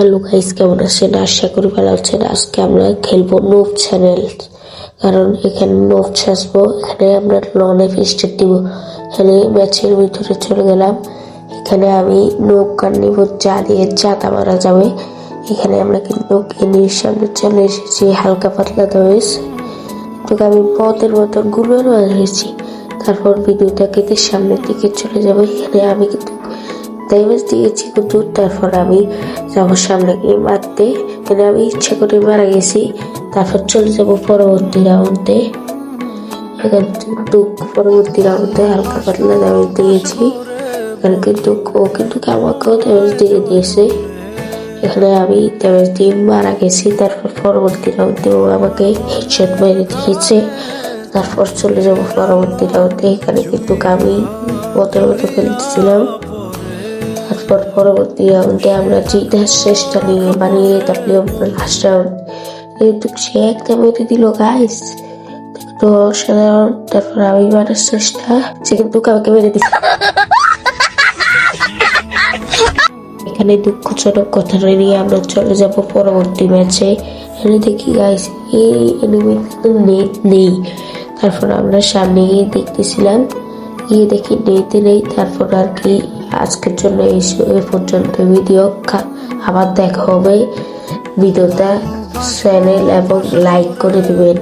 Hello guys কেমন আছেন আশা করি ভালো আছেন আজকে আমরা খেলব নোভ চ্যানেল কারণ এখানে নোভ আসব, এখানে আমরা লনে ফিস্টার দিব। এখানে ম্যাচের ভিতরে চলে গেলাম। এখানে আমি নৌকা নিব, যা দিয়ে চাতা মারা যাবে। এখানে আমরা কিন্তু এনির সামনে চলে এসেছি, হালকা পাতলা দয়েস তোকে আমি পথের মতনগুলোর হয়েছি তারপর ভিডিওটা কেটে সামনের দিকে চলে যাব। এখানে আমি কিন্তু ড্যামেজ দিয়েছি কিন্তু তারপর আমি যাব সামনে গিয়ে মারতে। এখানে আমি ইচ্ছা করে মারা গেছি, তারপর চলে যাব পরবর্তী রাউন্ডে এখানে পরবর্তী রাউন্ডে হালকা পাতলা ড্যামেজ দিয়েছি। এখানে কিন্তু ও কিন্তু আমাকেও ড্যামেজ দিয়ে দিয়েছে। এখানে আমি ড্যামেজ দিয়ে মারা গেছি, তারপর পরবর্তী রাউন্ডে ও আমাকে হেডশট মেরে দিয়েছে। তারপর চলে যাব পরবর্তী রাউন্ডে এখানে কিন্তু আমি মতের মতো খেলতেছিলাম তারপর পরবর্তী রাউন্ডে আমরা জিতার চেষ্টা নিয়ে বানিয়ে তারপরে লাস্ট রাউন্ড কিন্তু সে একটা মেরে দিল গাইস তো অসাধারণ তারপর আমি মারার চেষ্টা সে কিন্তু কাউকে মেরে দিচ্ছে এখানে দুঃখজনক কথা নিয়ে আমরা চলে যাব পরবর্তী ম্যাচে। এখানে দেখি গাইস এই এনিমি নেট নেই তারপর আমরা সামনে গিয়ে দেখতেছিলাম গিয়ে দেখি নেইতে নেই, তারপর আর কি? আজকের জন্য এ পর্যন্ত ভিডিও আবার দেখা হবে। ভিডিওটা চ্যানেল এবং লাইক করে দিবেন।